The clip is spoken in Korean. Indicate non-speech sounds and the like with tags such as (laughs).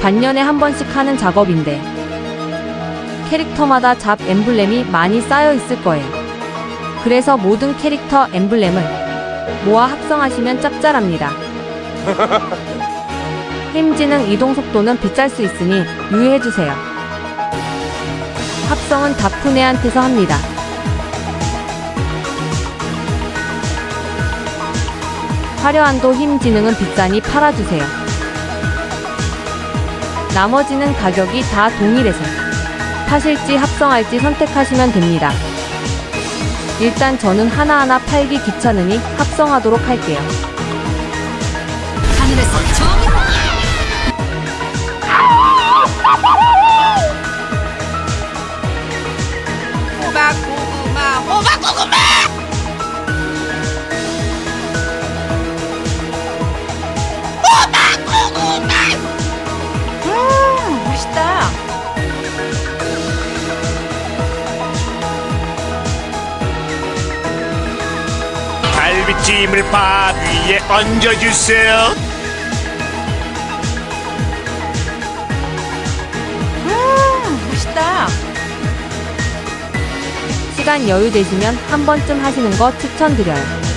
반년에 한 번씩 하는 작업인데 캐릭터마다 잡 엠블렘이 많이 쌓여 있을 거예요. 그래서 모든 캐릭터 엠블렘을 모아 합성하시면 짭짤합니다. (laughs) 힘지능 이동 속도는 비쌀 수 있으니 유의해주세요. 합성은 다프네한테서 합니다. 화려한도 힘 지능은 비싸니 팔아주세요. 나머지는 가격이 다 동일해서 파실지 합성할지 선택하시면 됩니다. 일단 저는 하나하나 팔기 귀찮으니 합성하도록 할게요. 하늘에서 정의 호박 고구마 호박 고구마 갈비찜을 밥 위에 얹어주세요. 음 맛있다 시간 여유 되시면 한 번쯤 하시는 거 추천드려요.